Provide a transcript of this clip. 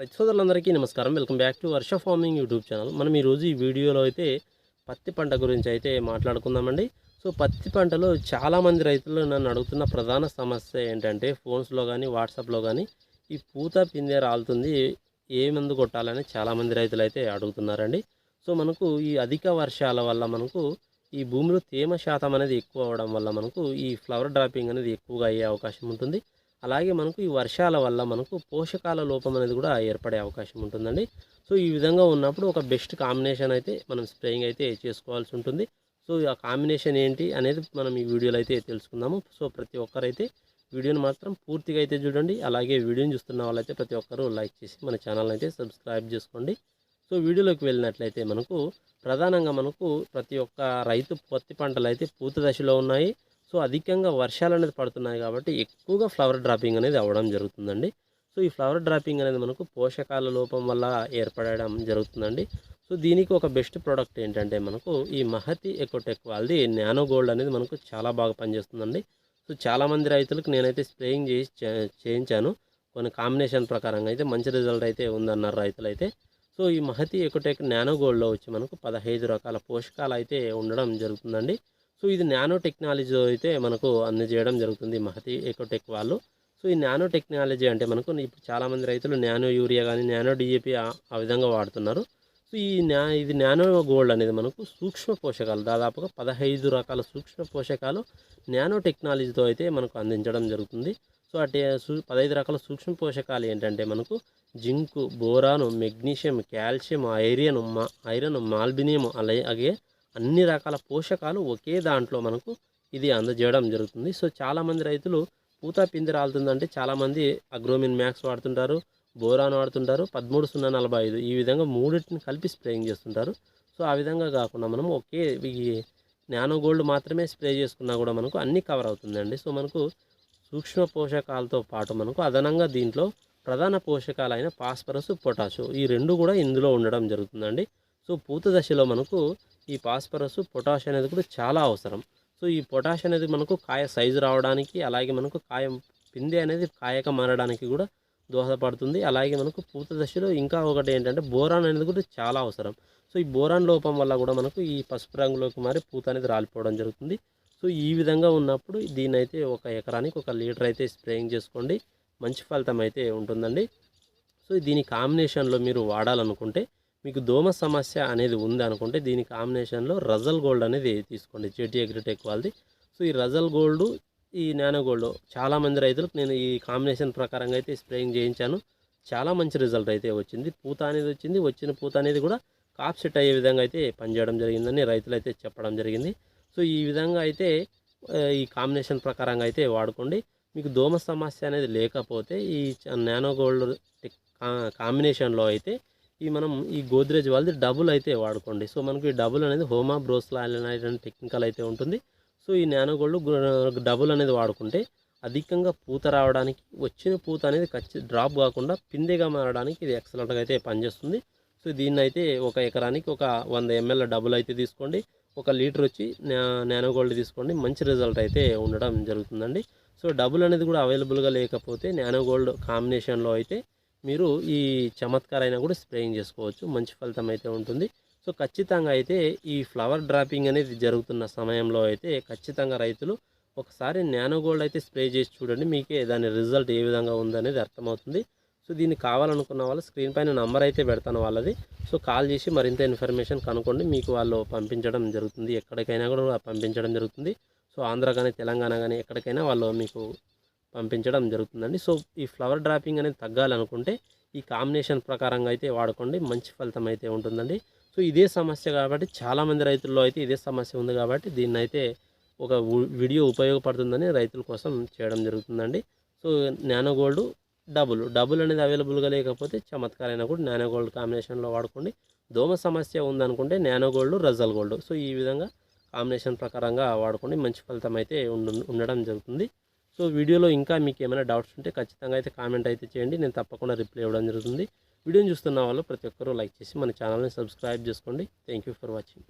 రైతు సోదరులందరికీ నమస్కారం. Welcome back to Varsha farming YouTube channel. మనం ఈరోజు ఈ వీడియోలో అయితే పత్తి పంట గురించి అయితే మాట్లాడుకుందామండి. సో పత్తి పంటలో చాలామంది రైతులు నన్ను అడుగుతున్న ప్రధాన సమస్య ఏంటంటే ఫోన్స్లో కానీ వాట్సాప్లో కానీ ఈ పూత పిందె రాలుతుంది ఏ మందు కొట్టాలని చాలామంది రైతులు అయితే అడుగుతున్నారండి. సో మనకు ఈ అధిక వర్షాల వల్ల మనకు ఈ భూమిలో తేమ శాతం అనేది ఎక్కువ అవడం వల్ల మనకు ఈ ఫ్లవర్ డ్రాపింగ్ అనేది ఎక్కువగా అయ్యే అవకాశం ఉంటుంది. అలాగే మనకు ఈ వర్షాల వల్ల మనకు పోషకాల లోపం అనేది కూడా ఏర్పడే అవకాశం ఉంటుందండి. సో ఈ విధంగా ఉన్నప్పుడు ఒక బెస్ట్ కాంబినేషన్ అయితే మనం స్ప్రేయింగ్ అయితే చేసుకోవాల్సి ఉంటుంది. సో ఆ కాంబినేషన్ ఏంటి అనేది మనం ఈ వీడియోలో అయితే తెలుసుకుందాము. సో ప్రతి ఒక్కరైతే వీడియోని మాత్రం పూర్తిగా అయితే చూడండి. అలాగే వీడియోని చూస్తున్న వాళ్ళైతే ప్రతి ఒక్కరూ లైక్ చేసి మన ఛానల్ అయితే సబ్స్క్రైబ్ చేసుకోండి. సో వీడియోలోకి వెళ్ళినట్లయితే మనకు ప్రధానంగా మనకు ప్రతి ఒక్క రైతు పత్తి పంటలు అయితే పూత దశలో ఉన్నాయి. సో అధికంగా వర్షాలు అనేది పడుతున్నాయి కాబట్టి ఎక్కువగా ఫ్లవర్ డ్రాపింగ్ అనేది అవ్వడం జరుగుతుందండి. సో ఈ ఫ్లవర్ డ్రాపింగ్ అనేది మనకు పోషకాల లోపం వల్ల ఏర్పడడం జరుగుతుందండి. సో దీనికి ఒక బెస్ట్ ప్రోడక్ట్ ఏంటంటే మనకు ఈ మహతి ఎకోటెక్ వాళ్ళది నానో గోల్డ్ అనేది మనకు చాలా బాగా పనిచేస్తుందండి. సో చాలామంది రైతులకు నేనైతే స్ప్రేయింగ్ చేసి చే- చేయించాను. కొన్ని కాంబినేషన్ ప్రకారంగా అయితే మంచి రిజల్ట్ అయితే ఉందన్నారు రైతులు అయితే సో ఈ మహతి ఎకోటెక్ నానో గోల్డ్లో వచ్చి మనకు పదహైదు రకాల పోషకాలు అయితే ఉండడం జరుగుతుందండి. సో ఇది నానో టెక్నాలజీ అయితే మనకు అందజేయడం జరుగుతుంది మహతి ఎకోటెక్ వాళ్ళు. సో ఈ నానో టెక్నాలజీ అంటే మనకు ఇప్పుడు చాలామంది రైతులు నానో యూరియా కానీ నానో డిఏపి ఆ విధంగా వాడుతున్నారు. సో ఈ నా ఇది నానో గోల్డ్ అనేది మనకు సూక్ష్మ పోషకాలు దాదాపుగా పదహైదు రకాల సూక్ష్మ పోషకాలు నానో టెక్నాలజీతో అయితే మనకు అందించడం జరుగుతుంది. సో అటే సూ- పదహైదు రకాల సూక్ష్మ పోషకాలు ఏంటంటే మనకు zinc boron magnesium calcium iron మా ఐరన్ మాల్బినియం అలాగే అన్ని రకాల పోషకాలు ఒకే దాంట్లో మనకు ఇది అందజేయడం జరుగుతుంది. సో చాలామంది రైతులు పూత పిండి రాలుతుందంటే చాలామంది అగ్రోమిన్ మ్యాక్స్ వాడుతుంటారు బోరాన్ వాడుతుంటారు పదమూడు సున్నా నలభై ఐదు ఈ విధంగా మూడింటిని కలిపి స్ప్రేయింగ్ చేస్తుంటారు. సో ఆ విధంగా కాకుండా మనం ఒకే ఈ నానో గోల్డ్ మాత్రమే స్ప్రే చేసుకున్నా కూడా మనకు అన్నీ కవర్ అవుతుందండి. సో మనకు సూక్ష్మ పోషకాలతో పాటు మనకు అదనంగా దీంట్లో ప్రధాన పోషకాలైన పాస్పరస్ పొటాషు ఈ రెండు కూడా ఇందులో ఉండడం జరుగుతుందండి. సో పూత దశలో మనకు ఈ ఫాస్ఫరస్ పొటాష్ అనేది కూడా చాలా అవసరం. సో ఈ పొటాష్ అనేది మనకు కాయ సైజు రావడానికి అలాగే మనకు కాయ పిందె అనేది కాయక మారడానికి కూడా దోహదపడుతుంది. అలాగే మనకు పూత దశలో ఇంకా ఒకటి ఏంటంటే బోరాన్ అనేది కూడా చాలా అవసరం. సో ఈ బోరాన్ లోపం వల్ల కూడా మనకు ఈ పసుపు రంగులోకి మారి పూత అనేది రాలిపోవడం జరుగుతుంది. సో ఈ విధంగా ఉన్నప్పుడు దీని అయితే ఒక ఎకరానికి ఒక లీటర్ అయితే స్ప్రేయింగ్ చేసుకోండి. మంచి ఫలితం అయితే ఉంటుందండి. సో దీని కాంబినేషన్లో మీరు వాడాలనుకుంటే మీకు దోమ సమస్య అనేది ఉంది అనుకుంటే దీని కాంబినేషన్లో రజల్ గోల్డ్ అనేది తీసుకోండి. జేటీ అగ్రిటెక్ వాళ్ళది. సో ఈ రజల్ గోల్డ్ ఈ నానో గోల్డ్ చాలామంది రైతులకు నేను ఈ కాంబినేషన్ ప్రకారంగా అయితే స్ప్రేయింగ్ చేయించాను. చాలా మంచి రిజల్ట్ అయితే వచ్చింది. పూత అనేది వచ్చింది. వచ్చిన పూత అనేది కూడా కాప్ సెట్ అయ్యే విధంగా అయితే పనిచేయడం జరిగిందని రైతులు అయితే చెప్పడం జరిగింది. సో ఈ విధంగా అయితే ఈ కాంబినేషన్ ప్రకారంగా అయితే వాడుకోండి. మీకు దోమ సమస్య అనేది లేకపోతే ఈ నానో గోల్డ్ కాంబినేషన్లో అయితే ఈ మనం ఈ గోద్రేజ్ వాళ్ళది డబుల్ అయితే వాడుకోండి. సో మనకు ఈ డబుల్ అనేది హోమా బ్రోస్లా అనేటువంటి టెక్నికల్ అయితే ఉంటుంది. సో ఈ నానో గోల్డ్ డబుల్ అనేది వాడుకుంటే అధికంగా పూత రావడానికి వచ్చిన పూత అనేది ఖచ్చిత డ్రాప్ కాకుండా పిందెగా మారడానికి ఇది ఎక్సలెంట్గా అయితే పనిచేస్తుంది. సో దీన్ని అయితే ఒక ఎకరానికి ఒక వంద ఎంఎల్ డబుల్ అయితే తీసుకోండి. ఒక లీటర్ వచ్చి నానో గోల్డ్ తీసుకోండి. మంచి రిజల్ట్ అయితే ఉండడం జరుగుతుందండి. సో డబుల్ అనేది కూడా అవైలబుల్గా లేకపోతే నానో గోల్డ్ కాంబినేషన్లో అయితే మీరు ఈ చమత్కార్ అయినా కూడా స్ప్రేయింగ్ చేసుకోవచ్చు. మంచి ఫలితం అయితే ఉంటుంది. సో ఖచ్చితంగా అయితే ఈ ఫ్లవర్ డ్రాపింగ్ అనేది జరుగుతున్న సమయంలో అయితే ఖచ్చితంగా రైతులు ఒకసారి నానో గోల్డ్ అయితే స్ప్రే చేసి చూడండి. మీకే దాని రిజల్ట్ ఏ విధంగా ఉందనేది అర్థమవుతుంది. సో దీన్ని కావాలనుకున్న వాళ్ళు స్క్రీన్ పైన నంబర్ అయితే పెడతాను వాళ్ళది. సో కాల్ చేసి మరింత ఇన్ఫర్మేషన్ కనుక్కోండి. మీకు వాళ్ళు పంపించడం జరుగుతుంది. ఎక్కడికైనా కూడా పంపించడం జరుగుతుంది. సో ఆంధ్ర కానీ తెలంగాణ కానీ ఎక్కడికైనా వాళ్ళు మీకు పంపించడం జరుగుతుందండి. సో ఈ ఫ్లవర్ డ్రాపింగ్ అనేది తగ్గాలనుకుంటే ఈ కాంబినేషన్ ప్రకారంగా అయితే వాడుకోండి. మంచి ఫలితం అయితే ఉంటుందండి. సో ఇదే సమస్య కాబట్టి చాలామంది రైతుల్లో అయితే ఇదే సమస్య ఉంది కాబట్టి దీన్ని అయితే ఒక వీడియో ఉపయోగపడుతుందని రైతుల కోసం చేయడం జరుగుతుందండి. So nano gold double. Double అనేది అవైలబుల్గా లేకపోతే చమత్కారైనా కూడా నానో గోల్డ్ కాంబినేషన్లో వాడుకోండి. దోమ సమస్య ఉందనుకుంటే నానో గోల్డ్ రజల్ గోల్డ్. సో ఈ విధంగా కాంబినేషన్ ప్రకారంగా వాడుకోండి. మంచి ఫలితం అయితే ఉండడం జరుగుతుంది. సో వీడియోలో ఇంకా మీకు ఏమైనా డౌట్స్ ఉంటే ఖచ్చితంగా అయితే కామెంట్ అయితే చేయండి. నేను తప్పకుండా రిప్లై ఇవ్వడం జరుగుతుంది. వీడియోని చూస్తున్న వాళ్ళు ప్రతి ఒక్కరూ లైక్ చేసి మన ఛానల్ని సబ్స్క్రైబ్ చేసుకోండి. Thank you for watching